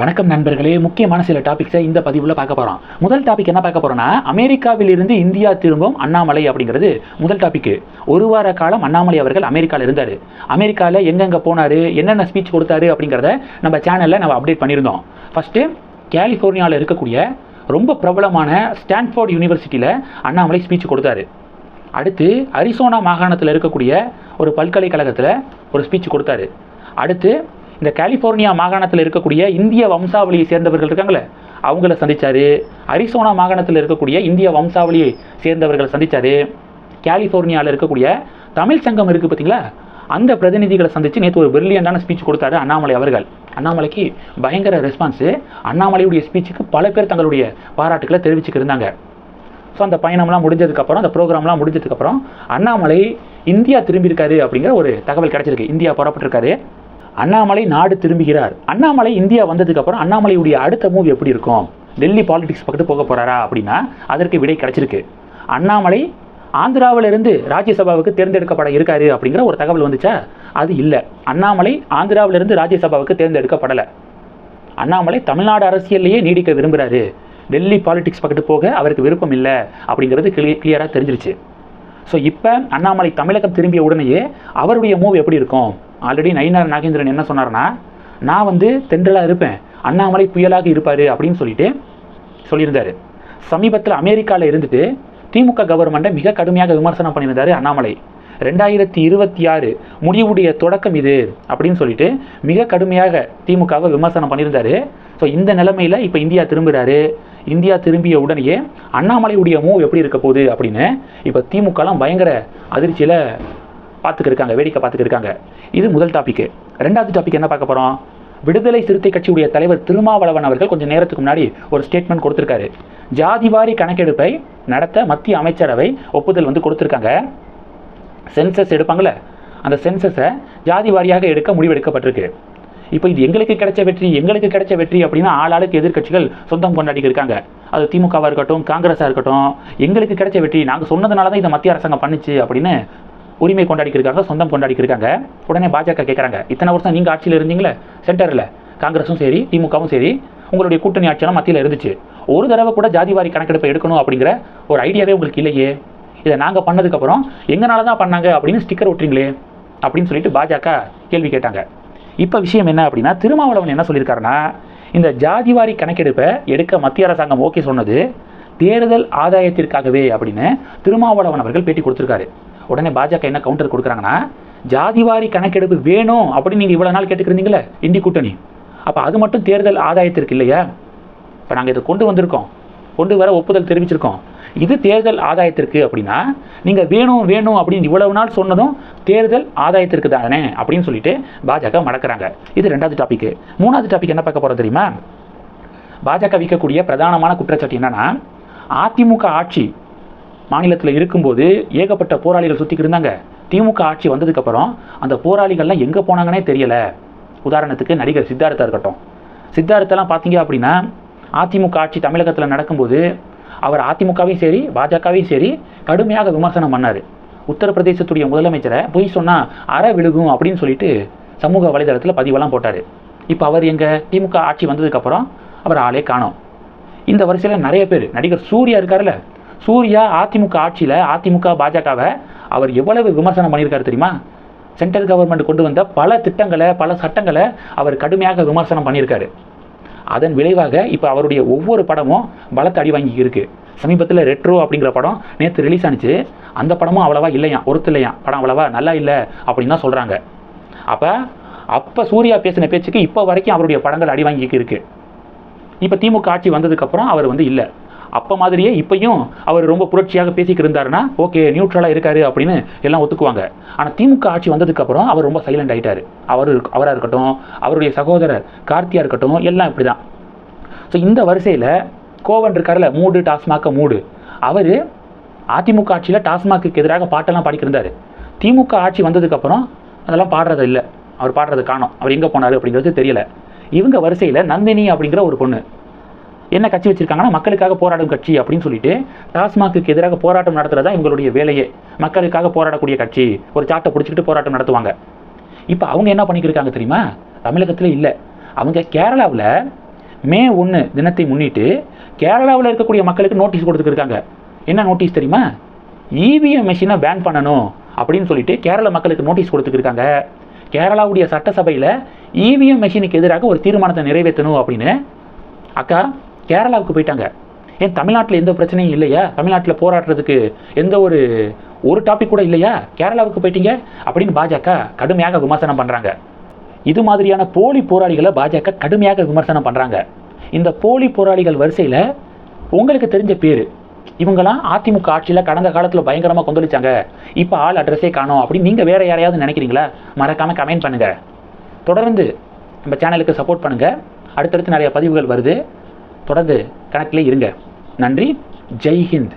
வணக்கம் நண்பர்களே. முக்கியமான சில டாபிக்ஸை இந்த பதிவில் பார்க்க போகிறோம் முதல் டாபிக் என்ன பார்க்க போகிறோம்னா அமெரிக்காவிலிருந்து இந்தியா திரும்பும் அண்ணாமலை அப்படிங்கிறது முதல் டாபிக் ஒரு வார காலம் அண்ணாமலை அவர்கள் அமெரிக்காவில் இருந்தார். அமெரிக்காவில் எங்கெங்கே போனார் என்னென்ன ஸ்பீச் கொடுத்தாரு அப்படிங்கிறத நம்ம சேனலில் நம்ம அப்டேட் பண்ணியிருந்தோம். ஃபஸ்ட்டு கலிஃபோர்னியாவில் இருக்கக்கூடிய ரொம்ப பிரபலமான ஸ்டான்ஃபோர்ட் யூனிவர்சிட்டியில் அண்ணாமலை ஸ்பீச் கொடுத்தாரு. அடுத்து அரிசோனா மாகாணத்தில் இருக்கக்கூடிய ஒரு பல்கலைக்கழகத்தில் ஒரு ஸ்பீச் கொடுத்தாரு. அடுத்து இந்த கலிஃபோர்னியா மாகாணத்தில் இருக்கக்கூடிய இந்திய வம்சாவளியை சேர்ந்தவர்கள் இருக்காங்களே அவங்கள சந்தித்தார் அரிசோனா மாகாணத்தில் இருக்கக்கூடிய இந்திய வம்சாவளியை சேர்ந்தவர்களை சந்தித்தார் கலிஃபோர்னியாவில் இருக்கக்கூடிய தமிழ் சங்கம் இருக்குது பார்த்தீங்களா அந்த பிரதிநிதிகளை சந்தித்து நேற்று ஒரு பிரில்லியண்டான ஸ்பீச் கொடுத்தாரு அண்ணாமலை அவர்கள். அண்ணாமலைக்கு பயங்கர ரெஸ்பான்ஸு அண்ணாமலையுடைய ஸ்பீச்சுக்கு பல பேர் தங்களுடைய பாராட்டுக்களை தெரிவிச்சுக்கிருந்தாங்க ஸோ அந்த பயணம்லாம் முடிஞ்சதுக்கப்புறம் அந்த ப்ரோக்ராம்லாம் முடிஞ்சதுக்கப்புறம் அண்ணாமலை இந்தியா திரும்பியிருக்காரு அப்படிங்கிற ஒரு தகவல் கிடச்சிருக்கு. இந்தியா புறப்பட்டிருக்காரு. அண்ணாமலை நாடு திரும்புகிறார். அண்ணாமலை இந்தியா வந்ததுக்கப்புறம் அண்ணாமலையுடைய அடுத்த மூவ் எப்படி இருக்கும்? டெல்லி பாலிடிக்ஸ் பக்கத்து போக போகிறாரா அப்படின்னா அதற்கு விடை கிடைச்சிருக்கு. அண்ணாமலை ஆந்திராவிலிருந்து ராஜ்யசபாவுக்கு தேர்ந்தெடுக்கப்பட இருக்காரு அப்படிங்கிற ஒரு தகவல் வந்துச்சா? அது இல்லை. அண்ணாமலை ஆந்திராவிலிருந்து ராஜ்யசபாவுக்கு தேர்ந்தெடுக்கப்படலை. அண்ணாமலை தமிழ்நாடு அரசியல்லையே நீடிக்க விரும்புகிறாரு டெல்லி பாலிடிக்ஸ் பக்கத்து போக அவருக்கு விருப்பம் இல்லை அப்படிங்கிறது கிளிய கிளியராக தெரிஞ்சிருச்சு. ஸோ இப்போ அண்ணாமலை தமிழகம் திரும்பிய உடனேயே அவருடைய மூவ் எப்படி இருக்கும்? ஆல்ரெடி நயினார் நாகேந்திரன் என்ன சொன்னார்னா நான் வந்து தென்றலாக இருப்பேன். அண்ணாமலை புயலாக இருப்பார் அப்படின்னு சொல்லிட்டு சொல்லியிருந்தார். சமீபத்தில் அமெரிக்காவில் இருந்துட்டு திமுக கவர்மெண்ட்டை மிக கடுமையாக விமர்சனம் பண்ணியிருந்தாரு அண்ணாமலை. ரெண்டாயிரத்தி இருபத்தி ஆறு முடிவுடைய தொடக்கம் இது அப்படின்னு சொல்லிட்டு மிக கடுமையாக திமுகவை விமர்சனம் பண்ணியிருந்தாரு. ஸோ இந்த நிலைமையில் இப்போ இந்தியா திரும்புகிறாரு இந்தியா திரும்பிய உடனேயே அண்ணாமலையுடைய மூவ் எப்படி இருக்க போகுது அப்படின்னு இப்போ திமுகலாம் பயங்கர அதிர்ச்சியில் பார்த்துக்கிருக்காங்க வேடிக்கை பார்த்துக்கிருக்காங்க. இது முதல் டாபிக் ரெண்டாவது டாபிக் என்ன பார்க்க போகிறோம் விடுதலை சிறுத்தை கட்சியுடைய தலைவர் திருமாவளவன் அவர்கள் கொஞ்சம் நேரத்துக்கு முன்னாடி ஒரு ஸ்டேட்மெண்ட் கொடுத்துருக்காரு. ஜாதிவாரி கணக்கெடுப்பை நடத்த மத்திய அமைச்சரவை ஒப்புதல் வந்து கொடுத்துருக்காங்க. சென்சஸ் எடுப்பாங்களே அந்த சென்சஸை ஜாதி வாரியாக எடுக்க முடிவெடுக்கப்பட்டிருக்கு இப்போ இது எங்களுக்கு கிடைச்ச வெற்றி எங்களுக்கு கிடைச்ச வெற்றி அப்படின்னா ஆளாளுக்கு எதிர்க்கட்சிகள் சொந்தம் கொண்டாடி இருக்காங்க. அது திமுகவாக இருக்கட்டும் காங்கிரஸாக இருக்கட்டும் எங்களுக்கு கிடைச்ச வெற்றி நாங்கள் சொன்னதுனால தான் இதை மத்திய அரசாங்கம் பண்ணுச்சு அப்படின்னு உரிமை கொண்டாடிக்கிருக்காங்க சொந்தம் கொண்டாடிக்கிருக்காங்க. உடனே பாஜக கேட்குறாங்க இத்தனை வருஷம் நீங்கள் ஆட்சியில் இருந்தீங்களே? சென்டரில். காங்கிரஸும் சரி திமுகவும் சரி உங்களுடைய கூட்டணி ஆட்சியெல்லாம் மத்தியில் இருந்துச்சு. ஒரு தடவை கூட ஜாதிவாரி கணக்கெடுப்பை எடுக்கணும் அப்படிங்கிற ஒரு ஐடியாவே உங்களுக்கு இல்லையே? இதை நாங்கள் பண்ணதுக்கப்புறம் எங்களால தான் பண்ணாங்க அப்படின்னு ஸ்டிக்கர் ஒட்டுறீங்களே? அப்படின்னு சொல்லிட்டு பாஜக கேள்வி கேட்டாங்க. இப்போ விஷயம் என்ன அப்படின்னா திருமாவளவன் என்ன சொல்லியிருக்காருன்னா இந்த ஜாதிவாரி கணக்கெடுப்பை எடுக்க மத்திய அரசாங்கம் ஓகே சொன்னது தேர்தல் ஆதாயத்திற்காகவே அப்படின்னு திருமாவளவன் அவர்கள் பேட்டி கொடுத்துருக்காரு. உடனே பாஜக என்ன கவுண்டர் கொடுக்குறாங்கன்னா ஜாதிவாரி கணக்கெடுப்பு வேணும் அப்படின்னு நீங்கள் இவ்வளோ நாள் கேட்டுக்கிறீங்களே இந்தி கூட்டணி. அப்போ அது மட்டும் தேர்தல் ஆதாயத்திற்கு இல்லையா? இப்போ நாங்கள் இதை கொண்டு வந்திருக்கோம். கொண்டு வர ஒப்புதல் தெரிவிச்சிருக்கோம். இது தேர்தல் ஆதாயத்திற்கு அப்படின்னா நீங்கள் வேணும் வேணும் அப்படின்னு இவ்வளவு நாள் சொன்னதும் தேர்தல் ஆதாயத்திற்கு தானே அப்படின்னு சொல்லிட்டு பாஜக மடக்கிறாங்க. இது ரெண்டாவது டாபிக் மூணாவது டாபிக் என்ன பார்க்க போகிறோம் தெரியுமா? பாஜக விற்கக்கூடிய பிரதானமான குற்றச்சாட்டு என்னன்னா அதிமுக ஆட்சி மாநிலத்தில் இருக்கும்போது ஏகப்பட்ட போராளிகள் சுற்றிக்கிட்டு இருந்தாங்க. திமுக ஆட்சி வந்ததுக்கப்புறம் அந்த போராளிகள்லாம் எங்கே போனாங்கன்னே தெரியலை. உதாரணத்துக்கு நடிகர் சித்தார்த்தா இருக்கட்டும். சித்தார்த்தெல்லாம் பார்த்தீங்க அப்படின்னா அதிமுக ஆட்சி தமிழகத்தில் நடக்கும்போது அவர் அதிமுகவையும் சரி பாஜகவையும் சரி கடுமையாக விமர்சனம் பண்ணார். உத்தரப்பிரதேசத்துடைய முதலமைச்சரை பொய் சொன்னால் அற விழுகும் அப்படின்னு சொல்லிட்டு சமூக வலைதளத்தில் பதிவெல்லாம் போட்டார். இப்போ அவர் எங்கள் திமுக ஆட்சி வந்ததுக்கப்புறம் அவர் ஆளே காணோம். இந்த வரிசையில் நிறைய பேர் நடிகர் சூர்யா இருக்கார்ல சூர்யா அதிமுக ஆட்சியில் அதிமுக பாஜகவை அவர் எவ்வளவு விமர்சனம் பண்ணியிருக்காரு தெரியுமா? சென்ட்ரல் கவர்மெண்ட் கொண்டு வந்த பல திட்டங்களை பல சட்டங்களை அவர் கடுமையாக விமர்சனம் பண்ணியிருக்காரு. அதன் விளைவாக இப்போ அவருடைய ஒவ்வொரு படமும் பலத்தை அடி வாங்கி இருக்கு. சமீபத்தில் ரெட்ரோ அப்படிங்கிற படம் நேற்று ரிலீஸ் ஆனிச்சு. அந்த படமும் அவ்வளவா இல்லையா ஒருத்தில்லையா படம் அவ்வளவா நல்லா இல்லை அப்படின்னு தான் சொல்கிறாங்க அப்போ அப்போ சூர்யா பேசின பேச்சுக்கு இப்போ வரைக்கும் அவருடைய படங்கள் அடி வாங்கிக்கு இருக்கு இப்போ திமுக ஆட்சி வந்ததுக்கப்புறம் அவர் வந்து இல்லை. அப்போ மாதிரியே இப்பையும் அவர் ரொம்ப புரட்சியாக பேசிக்கிட்டு இருந்தாருன்னா ஓகே நியூட்ரலாக இருக்காரு அப்படின்னு எல்லாம் ஒத்துக்குவாங்க. ஆனால் திமுக ஆட்சி வந்ததுக்கப்புறம் அவர் ரொம்ப சைலண்ட் ஆகிட்டார் அவர் அவராக இருக்கட்டும் அவருடைய சகோதரர் கார்த்தியாக இருக்கட்டும் எல்லாம் இப்படி தான் ஸோ இந்த வரிசையில் கோவன் இருக்கார்ல மூடு டாஸ்மாக மூடு. அவர் அதிமுக ஆட்சியில் டாஸ்மாக்கு எதிராக பாட்டெல்லாம் பாடிக்கிருந்தார் திமுக ஆட்சி வந்ததுக்கப்புறம் அதெல்லாம் பாடுறது இல்லை. அவர் பாடுறது காணோம். அவர் எங்கே போனார் அப்படிங்கிறது தெரியல. இவங்க வரிசையில் நந்தினி அப்படிங்கிற ஒரு பொண்ணு. என்ன கட்சி வச்சிருக்காங்கன்னா மக்களுக்காக போராடும் கட்சி அப்படின்னு சொல்லிட்டு டாஸ்மாக்கு எதிராக போராட்டம் நடத்துறதா இவங்களுடைய வேலையே. மக்களுக்காக போராடக்கூடிய கட்சி. ஒரு சாட்டை பிடிச்சிக்கிட்டு போராட்டம் நடத்துவாங்க. இப்போ அவங்க என்ன பண்ணிக்கிருக்காங்க தெரியுமா? தமிழகத்தில் இல்லை. அவங்க கேரளாவில் மே ஒன்று தினத்தை முன்னிட்டு கேரளாவில் இருக்கக்கூடிய மக்களுக்கு நோட்டீஸ் கொடுத்துருக்காங்க என்ன நோட்டீஸ் தெரியுமா? இவிஎம் மிஷினை பேன் பண்ணணும் அப்படின்னு சொல்லிட்டு கேரள மக்களுக்கு நோட்டீஸ் கொடுத்துருக்காங்க கேரளாவுடைய சட்டசபையில் இவிஎம் மிஷினுக்கு எதிராக ஒரு தீர்மானத்தை நிறைவேற்றணும் அப்படின்னு அக்கா கேரளாவுக்கு போயிட்டாங்க. ஏன் தமிழ்நாட்டில் எந்த பிரச்சனையும் இல்லையா? தமிழ்நாட்டில் போராடுறதுக்கு எந்த ஒரு ஒரு டாபிக் கூட இல்லையா? கேரளாவுக்கு போயிட்டீங்க அப்படின்னு பாஜக கடுமையாக விமர்சனம் பண்ணுறாங்க இது மாதிரியான போலி போராளிகளை பாஜக கடுமையாக விமர்சனம் பண்ணுறாங்க இந்த போலி போராளிகள் வரிசையில் உங்களுக்கு தெரிஞ்ச பேர். இவங்களாம் அதிமுக ஆட்சியில் கடந்த காலத்தில் பயங்கரமாக கொந்தளிச்சாங்க. இப்போ ஆள் அட்ரஸே காணோம் அப்படின்னு நீங்கள் வேறு யாரையாவது நினைக்கிறீங்களா? மறக்காமல் கமெண்ட் பண்ணுங்கள் தொடர்ந்து நம்ம சேனலுக்கு சப்போர்ட் பண்ணுங்கள் அடுத்தடுத்து நிறைய பதிவுகள் வருது. தொடர்ந்து கணக்கில் இருங்க. நன்றி. ஜெய்ஹிந்த்